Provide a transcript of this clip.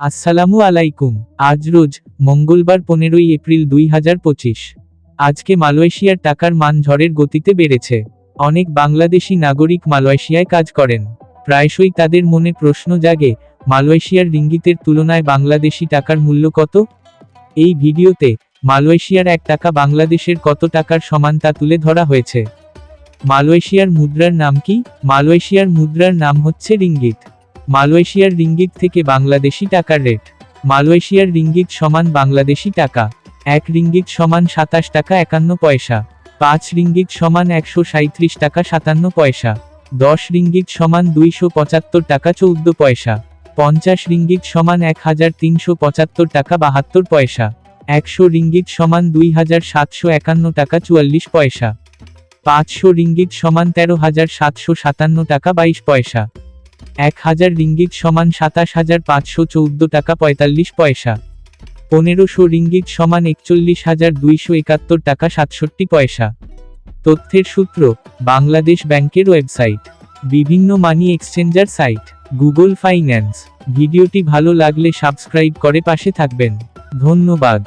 আসসালামু আলাইকুম। আজ রোজ, মঙ্গলবার পনেরোই এপ্রিল দুই হাজার পঁচিশ। আজকে মালয়েশিয়ার টাকার মান ঝড়ের গতিতে বেড়েছে। অনেক বাংলাদেশি নাগরিক মালয়েশিয়ায় কাজ করেন। প্রায়শই তাদের মনে প্রশ্ন জাগে, মালয়েশিয়ার রিঙ্গিতের তুলনায় বাংলাদেশি টাকার মূল্য কত? এই ভিডিওতে, মালয়েশিয়ার এক টাকা বাংলাদেশের কত টাকার সমান তা তুলে ধরা হয়েছে। মালয়েশিয়ার মুদ্রার নাম কি? মালয়েশিয়ার মুদ্রার নাম হচ্ছে রিঙ্গিত। মালয়েশিয়ার রিঙ্গিত থেকে বাংলাদেশি টাকার রেট। মালয়েশিয়ার রিঙ্গিত সমান বাংলাদেশি টাকা, এক রিঙ্গিত সমান সাতাশ টাকা একান্ন পয়সা, পাঁচ রিঙ্গিত সমান একশো সাঁত্রিশ টাকা সাতান্ন পয়সা, দশ রিঙ্গিত সমান দুইশো পঁচাত্তর টাকা চৌদ্দ পয়সা, পঞ্চাশ রিঙ্গিত সমান এক হাজার তিনশো পঁচাত্তর টাকা বাহাত্তর পয়সা, একশো রিঙ্গিত সমান দুই হাজার সাতশো একান্ন টাকা চুয়াল্লিশ পয়সা, পাঁচশো রিঙ্গিত সমান তেরো হাজার সাতশো সাতান্ন টাকা বাইশ পয়সা। এক হাজার রিঙ্গিত সমান সাতাশ হাজার পাঁচশো চৌদ্দ টাকা পঁয়তাল্লিশ পয়সা। পনেরোশো রিঙ্গিত সমান একচল্লিশ হাজার দুইশো একাত্তর টাকা সাতষট্টি পয়সা। তথ্যের সূত্র, বাংলাদেশ ব্যাংকের ওয়েবসাইট। বিভিন্ন money exchanger site, Google finance. ভিডিওটি ভালো লাগলে সাবস্ক্রাইব করে পাশে থাকবেন। ধন্যবাদ।